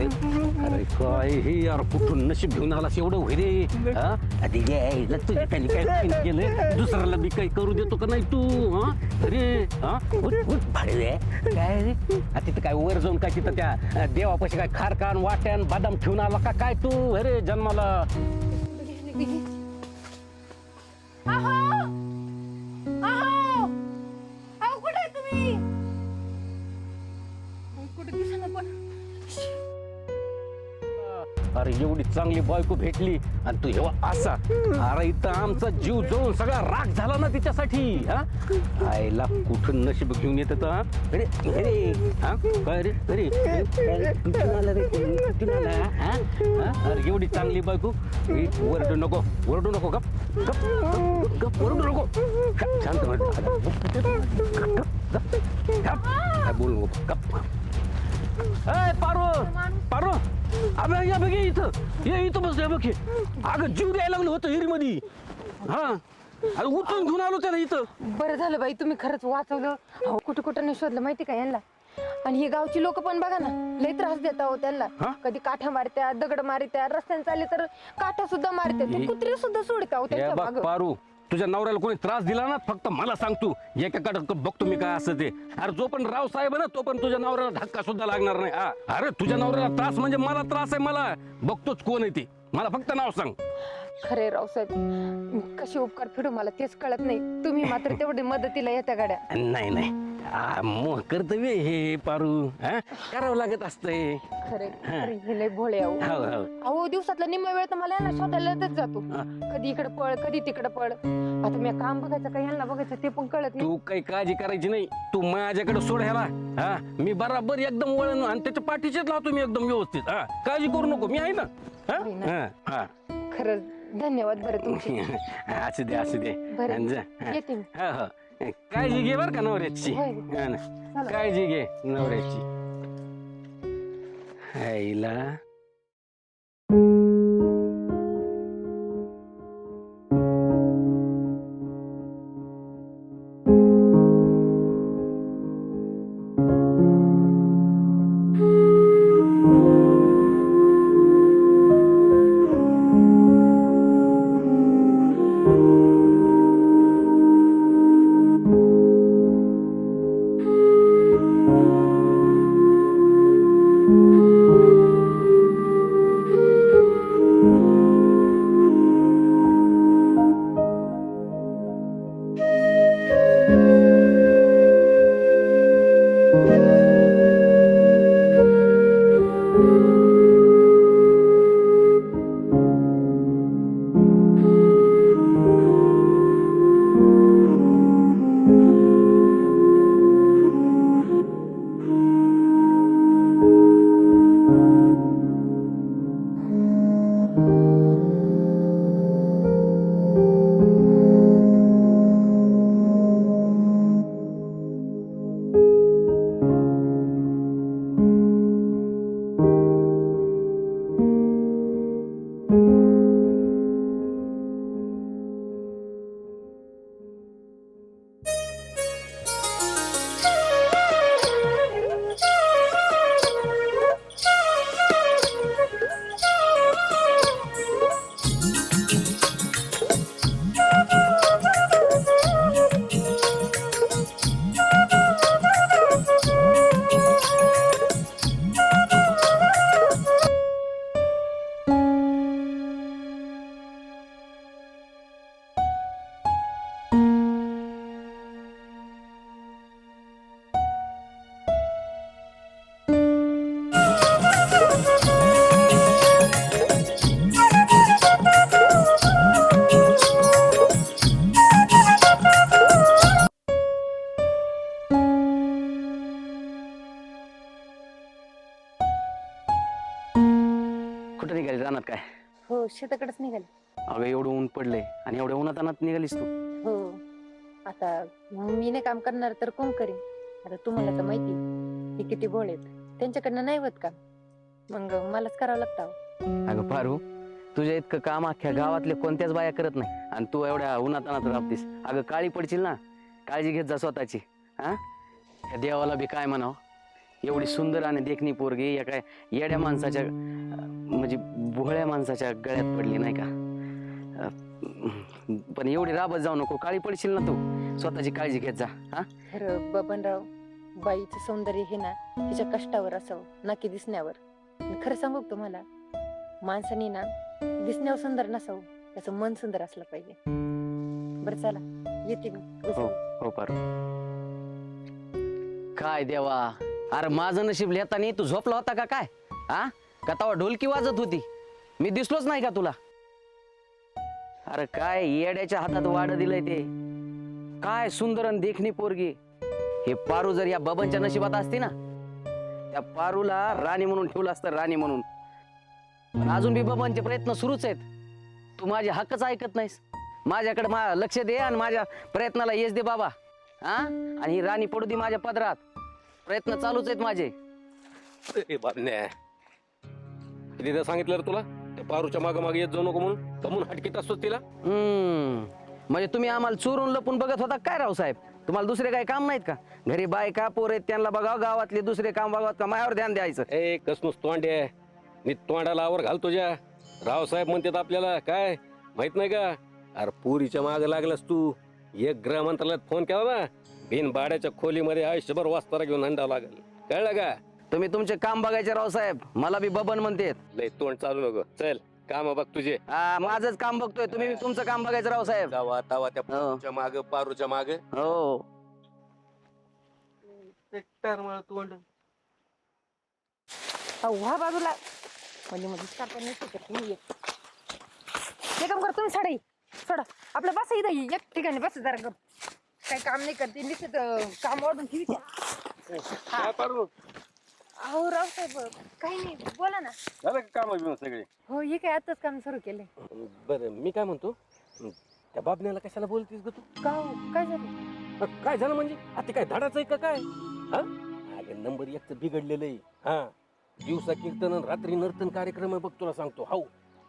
अरे अरे काय हे यार कुठून नशीब घेऊन आलास एवढं होई रे हा आधी यायला तुझ्या काही काय काही केलं दुसऱ्याला बी काही करू देतो का नाही तू हा? अरे हा? उठ, उठ, काय रे? आ, तिथं काय वर जाऊन काय तिथं त्या अ, देवापाशी काय खारकान वाट्यान बदाम ठेवून आला का? काय तू? अरे जन्माला. अरे एवढी चांगली बायको भेटली आणि तू एवढा असा अरे इथं आमचा जीव जळून सगळा राग झाला ना तिच्यासाठी हा आईला कुठून नशीब घेऊन येत अरे अरे हा काय रे अरे अरे, कुठून आला रे कुठून आला हा? हा? अरे एवढी चांगली बायको ए, ओरडू नको ओरडू नको गप गप गप, गप ओरडू नको गप, शांत म्हण. गप, गप, गप, गप. काय बोलू नको गप ए पारो पारो अबे या बघ इथं. ये इथं बस बघ हे. अगं जीव द्यायला लागलं होतं हिरीमध्ये. हा. अरे उठून घेऊन आलो त्याला इथं. बरं झालं बाई तुम्ही खरंच वाचवलं. अहो कुठे कुठं नाही शोधलं माहिती का यांना? आणि ही गावची लोक पण बघा ना लय त्रास देता हो त्यांना. हा? कधी काठ्या मारत्या दगड मारत्या रस्त्याने चालले तर काठ्या सुद्धा मारत्या. ते हे- कुत्रे सुद्धा सोडता हो हे त्यांच्या बघ मागं. पारू. तुझ्या नवऱ्याला कोणी त्रास दिला ना फक्त मला सांग तू. एकाकडे बघतो मी काय असं ते. अरे जो पण राव साहेब ना तो पण तुझ्या नवऱ्याला धक्का सुद्धा लागणार नाही. हा. अरे तुझ्या नवऱ्याला त्रास म्हणजे मला त्रास आहे मला. बघतोच कोण आहे ती. मला फक्त नाव सांग. खरे रावसाहेब कशी उपकार फेडू मला तेच कळत नाही. तुम्ही मात्र तेवढी मदतीला येत्या गाड्या. नाही नाही. मोह कर्तव्य हे पारू हा करावं लागत असतंय खरे खरे हे लय भोळे अहो हो हो अहो दिवसातला निम्मा वेळ तर मला यांना शोधायला येतच जातो हा. कधी इकडे पळ कधी तिकडे पळ आता मी काम बघायचं का यांना बघायचं ते पण कळत नाही तू काही काळजी करायची नाही तू माझ्याकडे सोड ह्याला हा मी बराबर एकदम वळण आणि त्याच्या पाठीचेच लावतो मी एकदम व्यवस्थित हा काळजी करू नको मी आहे ना हा? ना. हा, हा. खरंच धन्यवाद बरं तुमची असू दे असू दे बरं. आणि जा. हा. येते मी हा, हा. काळजी घे बर का नवऱ्याची होय. हा ना. चला. काळजी घे नवऱ्याची आईला कुठं निघाली? जाणार काय? हो शेताकडेच निघाले. अगं एवढं ऊन पडलंय आणि एवढ्या उन्हात अनात निघालीस तू. हो. आता मी नाही काम करणार तर कोण करीन? आता तुम्हाला तर माहिती हे किती भोळे आहेत. त्यांच्याकडनं नाही होत का मग मलाच करावं लागतं अहो. अगं पारू तुझ्या इतकं काम अख्ख्या गावातले कोणत्याच बाया करत नाही. आणि तू एवढ्या उन्हातानात राबतीस. अगं काळी पडशील ना काळजी घेत जा स्वतःची. हा? या देवाला बी काय म्हणावं? एवढी सुंदर आणि देखणी पोरगी या काय येड्या माणसाच्या म्हणजे भोळ्या माणसाच्या गळ्यात पडली नाही का? पण एवढी राबत जाऊ नको काळी पडशील ना तू. स्वतःची काळजी घेत जा हा? बबनराव बाईचं सौंदर्य हे ना तिच्या कष्टावर असावं ना की दिसण्यावर. खरं सांगू तुम्हाला? माणसाने ना दिसण्यावर सुंदर नसावं त्याचं मन सुंदर असलं पाहिजे. बरं चला येते मी. हो हो पारू काय देवा? अरे माझं नशीब लिहितानी तू झोपला होता का काय? हा का तवा ढोलकी वाजत होती? मी दिसलोच नाही का तुला? अरे काय येड्याच्या हातात वाढ दिलंय ते? काय सुंदर आणि देखणी पोरगी? हे पारू जर या बबनच्या नशिबात असते ना त्या पारूला राणी म्हणून ठेवलं असतं राणी म्हणून. पण अजून बी बबनचे प्रयत्न सुरूच आहेत. तू माझे हक्कच ऐकत नाहीस. माझ्याकडे मा लक्ष दे आणि माझ्या प्रयत्नाला येस दे बाबा. हा आणि ही राणी पडू दे माझ्या पदरात. प्रयत्न चालूच आहेत माझे. ए बाबन्या सांगितलं रे तुला त्या पारूच्या मागे मागे येत जाऊ नको म्हणून. कमून हटकीत असतो तिला. हम्म. म्हणजे तुम्ही आम्हाला चोरून लपून बघत होता काय राव साहेब? तुम्हाला दुसरे काही काम नाहीत का? घरी बायका पोर आहेत त्यांना बघावं गावातले दुसरे काम बघावं का? मायावर ध्यान द्यायचं. ए कसनुस तोंडे. मी तोंडाला आवर घाल तुझ्या रावसाहेब म्हणतात आपल्याला काय? माहीत नाही का? अरे पुरीच्या मागे लागलास तू. एक गृह मंत्रालयात फोन केला ना बिन भाड्याच्या खोलीमध्ये आयुष्यभर वास्तारा घेऊन हंडावं लागेल. कळलं का? तुम्ही तुमचे काम बघायचे राव साहेब. मला बी बबन म्हणतेत. लय तोंड चालू नको चल काम बघ तुझे. हा, माझंच काम बघतोय. तुम्ही बी तुमचं काम बघायचं राव साहेब. जावा तावा त्या हो. पारूच्या माग पारूच्या माग. हो. तोंड. बाजूला. म्हणजे मध्ये नाही शकत. हे काम कर तुम्ही साडे सोडा. आपलं बस इथं एक ठिकाणी बस जरा गप. काही काम नाही करते. निश्चित काम वाढून ठेवी काय पारू अहो रावसाहेब काही नाही. बोला ना. झालं का काम बिम सगळे? हो हे काय आताच काम सुरू केले. बरं मी काय म्हणतो? त्या बाबण्याला कशाला बोलतीस ग तू? का हो? काय झालं? अ, काय झालं म्हणजे? आता काय धाडाचं आहे का काय? हा? अगं नंबर एकच बिघडलेलं आहे. हा. दिवसा कीर्तन आणि रात्री नर्तन कार्यक्रम आहे बघ तुला सांगतो. हाऊ.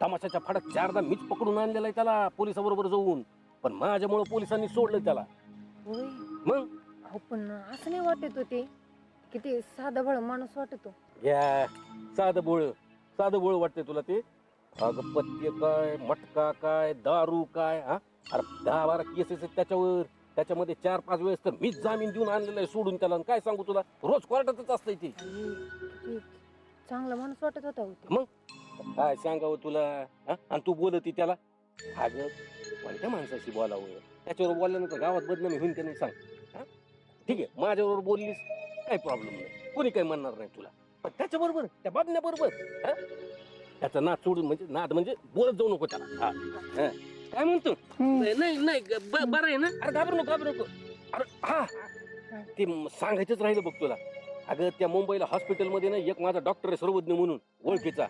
तमाशाच्या फाडात चारदा मीच पकडून आणलेला आहे त्याला पोलिसाबरोबर जाऊन. पण माझ्यामुळं पोलिसांनी सोडलं त्याला. होय. मग? अहो पण असं नाही वाटत होते किती साधा भळ माणूस वाटतो. घ्या. साधं बोळ साधं बोळ वाटतंय तुला ते? अगं पत्ते काय मटका काय दारू काय हा? अरे दहा बारा केसेस आहेत त्याच्यावर. त्याच्यामध्ये चार पाच वेळेस तर मीच जामीन देऊन आणलेला आहे सोडून त्याला. आणि काय सांगू तुला? रोज कोर्टातच असतंय ते. किती चांगला माणूस वाटत होता होते मग? काय सांगावं तुला? हा? आणि तू बोलती त्याला? अगं कोणत्या माणसाशी बोलावं? त्याच्यावर बोलल्यानंतर गावात बदनामी होईन का नाही सांग. हा? ठीक आहे माझ्याबरोबर बोललीस काही प्रॉब्लेम नाही. कोणी काही म्हणणार नाही तुला. पण त्याच्याबरोबर त्या बाबण्याबरोबर हा? त्याचा नाद सोडून म्हणजे नाद म्हणजे बोलत जाऊ नको त्याला. हा. हा. काय म्हणतो? नाही नाही नाही ग- ब- बरं आहे ना? अरे घाबरू नको घाबरू नको. अरे हा. ते म- सांगायचंच राहिलं बघ तुला. अगं त्या मुंबईला हॉस्पिटलमध्ये ना एक माझा डॉक्टर आहे सर्वज्ञ म्हणून ओळखीचा.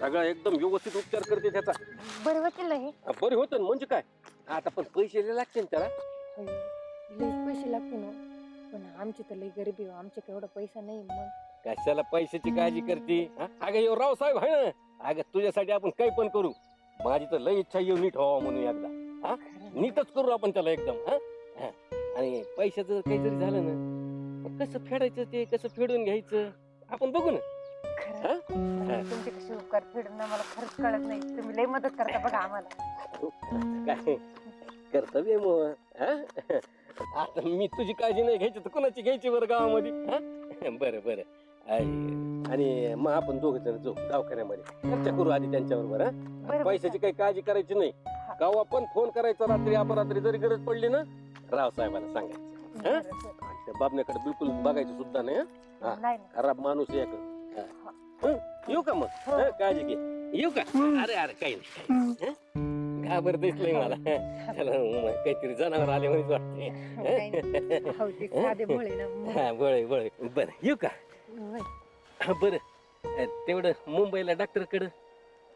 सगळा एकदम व्यवस्थित उपचार करते त्याचा. बरं वाटेल ना हे? हा, बरे होतं ना, म्हणजे काय? आता पण पैसे लय लागते ना त्याला होय. पैसे लागते ना पण आमची तर लई गरिबी हो. आमच्याकडे एवढा पैसा नाही मग. कशाला पैशाची काळजी करते? हा? अगं येऊ राव साहेब आहे ना अगं तुझ्यासाठी आपण काही पण करू. माझी तर लय इच्छा येऊ नीट व्हावा म्हणून एकदा. हा? नीटच करू आपण त्याला एकदम हा? हा. आणि पैशाचं काही जरी झालं ना मग कसं फेडायचं ते? कसं फेडून घ्यायचं? आपण बघू ना. खरं. तुमचे कसे उपकार फेडून ना मला खरंच कळत नाही. तुम्ही लई मदत करता बघा आम्हाला. काय कर्तव्य मग हा? आता मी तुझी काळजी नाही घ्यायची तर कोणाची घ्यायची बरं गावामध्ये हा? बरं बरं आई- आणि मग आपण दोघ जण जाऊ दवाखान्यामध्ये चर्चा करू आधी त्यांच्याबरोबर हा बरं, पैशाची काही काळजी करायची नाही गाव पण फोन करायचा रात्री अपरात्री जरी गरज पडली ना राव साहेबाला सांगायचं बरं, बरं. आणि त्या बाबण्याकडे बिलकुल बघायचं सुद्धा नाही हा? हा. नाही नाही. खराब माणूस आहे एक हा. हं? येऊ का मग हो. हं, काळजी घे येऊ का अरे अरे काही नाही घाबर दिसलंय मला. त्याला काहीतरी जनावर आले म्हणून वाटते. हो. हा बळ बळ बर येऊ का. हा, बरं. तेवढं मुंबईला डॉक्टरकडे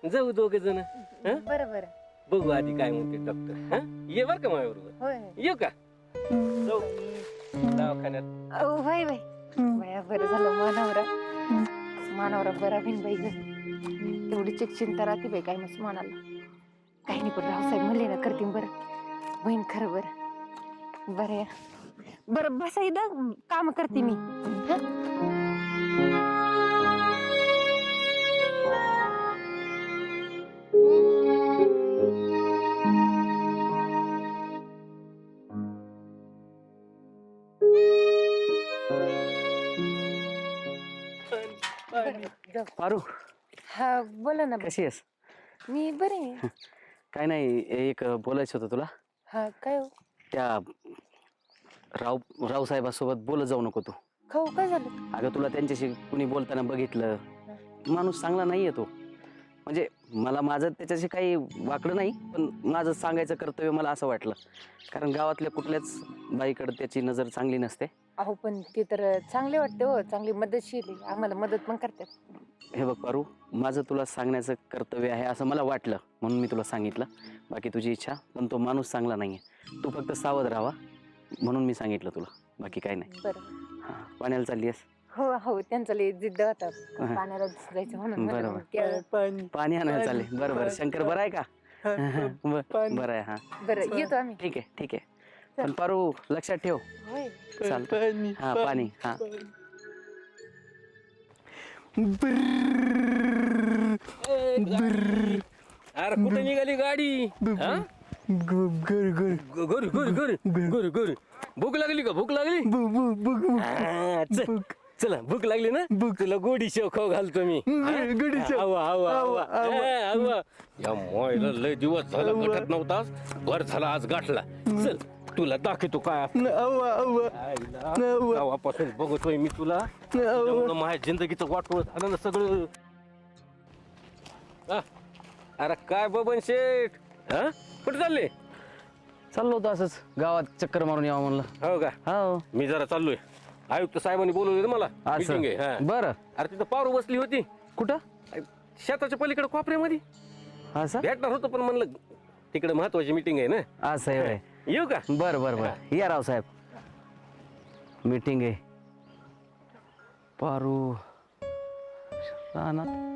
जाऊ दोघे जण हं? बरं बरं. बघू आधी काय म्हणते डॉक्टर हा? ये बर का माझ्याबरोबर होय होय. येऊ का? जाऊ. दवाखान्यात. होय बाई बाया बरं झालं मानावरा. मानावरा बरा बिन बाई तेवढी चिंता राहते बाई काय मस्त मनाला. काही नाही पण रावसाहेब म्हणले ना करतील बरं. बहीण खरं बरं. बरं या. बरं बसा इथं काम करते मी. हं? बरं, जाऊ. पारू हा बोला ना कशी आहेस? मी बरे आहे. काय नाही एक बोलायचं होतं तुला. हा काय हो? त्या राव रावसाहेबासोबत बोलत जाऊ नको तू. खाऊ काय झालं? अगं तुला त्यांच्याशी कुणी बोलताना बघितलं. माणूस चांगला नाहीये तो. म्हणजे मला माझं त्याच्याशी काही वाकडं नाही पण माझं सांगायचं कर्तव्य मला असं वाटलं. कारण गावातल्या कुठल्याच बाईकडे त्याची नजर चांगली नसते. अहो पण ते तर चांगले वाटते हो. चांगली मदतशील आहे. आम्हाला मदत पण करतात. हे बघ पारू माझं तुला सांगण्याचं कर्तव्य आहे असं मला वाटलं म्हणून मी तुला सांगितलं. बाकी तुझी इच्छा पण तो माणूस चांगला नाही आहे तू फक्त सावध राहावा म्हणून मी सांगितलं तुला. बाकी काही नाही. बरं. हां पाण्याला चालली आहेस हो हो त्यांचा जिद्द होता. पाण्याला जायचं म्हणून. म्हणलं बरोबर. मग त्या- पाणी आणायला चालले. बरं बरं. शंकर बरं आहे का? बर- बरं आहे हा. बरं येतो आम्ही. ठीक आहे ठीक आहे. पण पारू लक्षात ठेव. चालतं. हा पाणी हा. अरे कुठे निघाली गाडी? हा? घरी घरी घरी घरी घरी. भूक लागली का? भूक लागली? हा, चल. चला भूक लागली ना? तुला गोडी शेव खाऊ घालतो मी. गोडी शेव. आवा आवा आवा ए, आवा. या मोयला लय दिवस झाला गठत नव्हतास. बर झाला आज गाठला. चल. तुला दाखवतो काय असतं. आईला, गावापासून बघतोय मी तुला. त्यामुळं माझ्या जिंदगीचं वाटोळ झालं ना सगळं. हा? अरे काय बबन शेठ? हा? कुठे चालले? चाललो होतो असंच. गावात चक्कर मारून यावं म्हणलं. हो का? हो. मी जरा चाललोय. आयुक्त साहेबांनी बोलवलं मला. असं. Meeting आहे. हा. बरं. अरे तिथं पारू बसली होती. कुठं? शेताच्या पलीकडे कोपऱ्यामध्ये. असं? भेटणार होतं पण म्हणलं तिकडे महत्वाची मीटिंग आहे ना. असं आहे होय. येऊ का? बरं बरं बरं. या रावसाहेब मीटिंग आहे. पारू. रानात